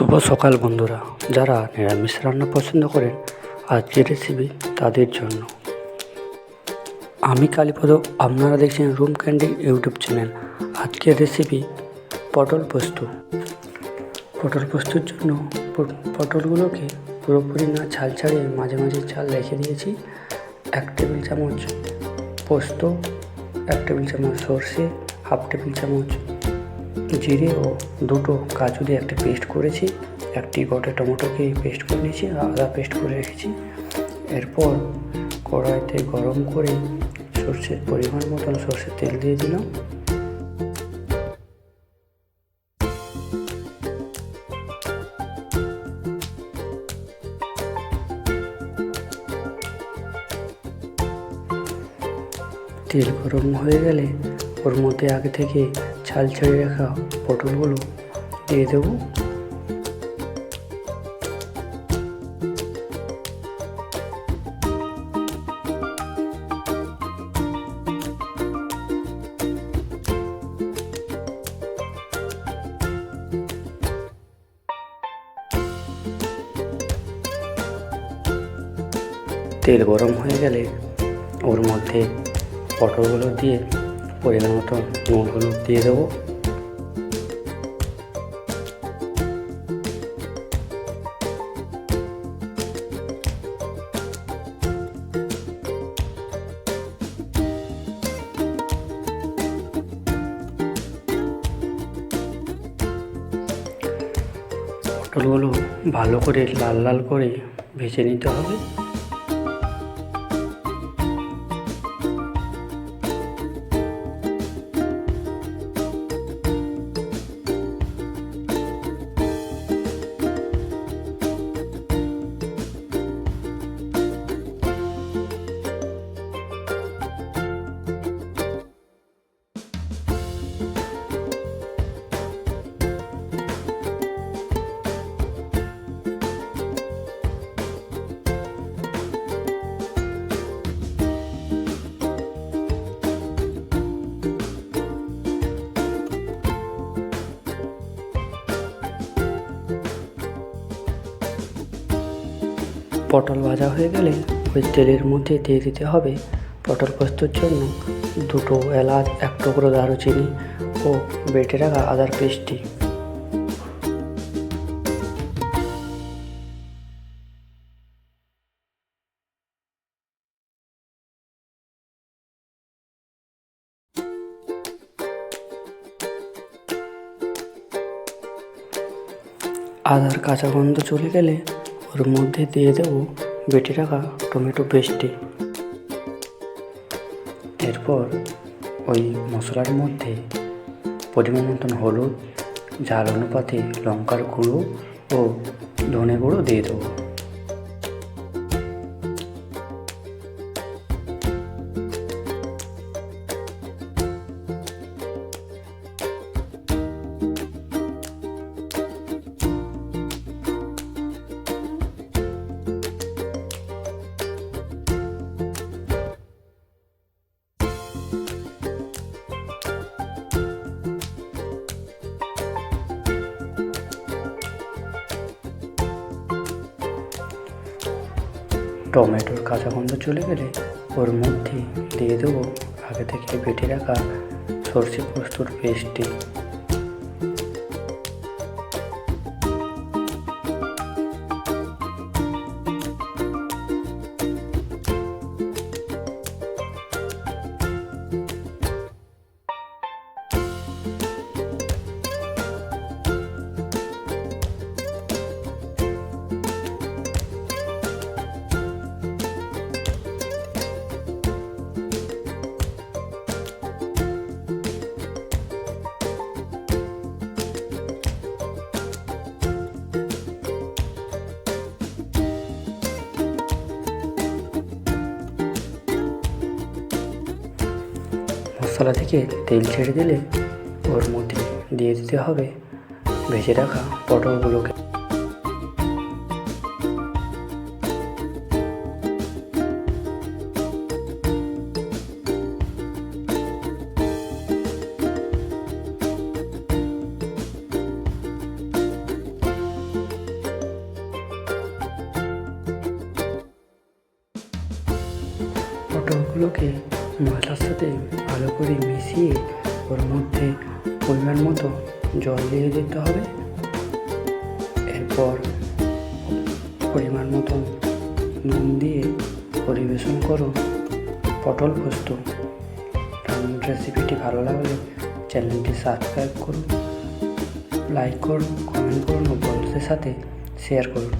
শুভ সকাল বন্ধুরা। যারা নিরামিষ রান্না পছন্দ করেন, আজকের রেসিপি তাদের জন্য। আমি কালীপদ, আপনারা দেখছেন রুম ক্যান্ডি ইউটিউব চ্যানেল আজকের রেসিপি পটল পোস্ত। পটল পোস্তর জন্য পটলগুলোকে পুরোপুরি না ছাল ছাড়িয়ে মাঝে মাঝে ছাল রেখে দিয়েছি। এক টেবিল চামচ পোস্ত, এক টেবিল চামচ সর্ষে, হাফ টেবিল চামচ জিরে ও দুটো কাজু দিয়ে একটা পেস্ট করেছি। একটি গোটা টমেটোকে পেস্ট করে নিয়েছি আদা পেস্ট করে রেখেছি। এরপর কড়াইতে গরম করে সর্ষের পরিমাণ মতন সর্ষের তেল দিয়ে দিলাম। তেল গরম হয়ে গেলে ওর মধ্যে আগে থেকে ছাল ছেড়ে রাখা পটলগুলো দিয়ে দেবো। তেল গরম হয়ে গেলে ওর মধ্যে পটলগুলো দিয়ে পরিমাণ মতো নুন, হলুদ দিয়ে দেবো। পটলগুলো ভালো করে লাল লাল করে ভেজে নিতে হবে। পটল ভাজা হয়ে গেলে ওই তেলের মধ্যে দিয়ে দিতে হবে পটল পোস্তর জন্য দুটো এলাচ, এক টুকরো দারুচিনি ও বেটে রাখা আদার পেস্টটি। আদার কাঁচা গন্ধ চলে গেলে ওর মধ্যে দিয়ে দেবো বেটে রাখা টমেটো পেস্টটি। এরপর ওই মশলার মধ্যে পরিমাণ মতন হলুদ, ঝাল অনুপাতে লঙ্কার গুঁড়ো ও ধনে গুঁড়ো দিয়ে দেবো। টমেটোর কাঁচা গন্ধ চলে গেলে ওর মধ্যে দিয়ে দেবো আগে থেকে বেটে রাখা সর্ষে পোস্তর পেস্টটি। মশলা থেকে তেল ছেড়ে দিলে ওর মধ্যে দিয়ে দিতে হবে ভেজে রাখা পটলগুলোকে। পটলগুলোকে মশলার সাথে ভালো করে মিশিয়ে ওর মধ্যে পরিমাণ মতো জল দিয়ে দিতে হবে। এরপর পরিমাণ মতো নুন দিয়ে পরিবেশন করো। পটল পোস্ত। রান্নার রেসিপিটি ভালো লাগলে চ্যানেলটি সাবস্ক্রাইব করুন লাইক করুন কমেন্ট করুন ও বন্ধুদের সাথে শেয়ার করুন